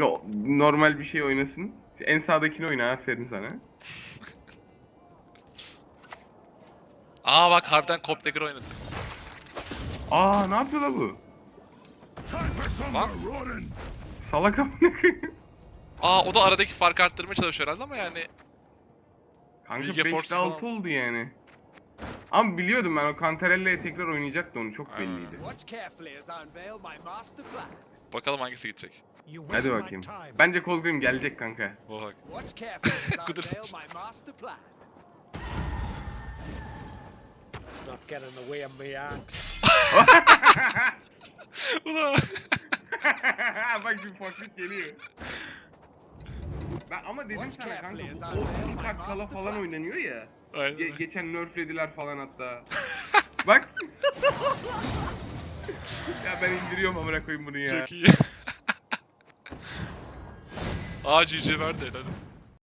No, normal bir şey oynasın. En sağdakini oyna aferin sana. Aa bak harbiden Cop oynadı. Aa ne yapıyor la bu? Bak. Salak amına. Aa o da aradaki farkı arttırmaya çalışıyor herhalde ama yani Kanka Bilge 5'te Force 6 falan. oldu yani. Ama biliyordum ben o Cantarella'ya tekrar oynayacaktı onu çok belliydi. Watch carefully as I unveil my master plan. Bakalım hangisi gidecek. Hadi bakayım. Bence Colgrim gelecek kanka. Me axe. Ulan. Bak bir fakir geliyor. Ben ama dedim Watch sana kanka bu o master falan oynanıyor ya. Aynen. Ge- geçen nerflediler falan hatta. Bak. Ya ben indiriyorum amına koyayım bunu ya. Çok iyi. Aa GG verdi helal olsun.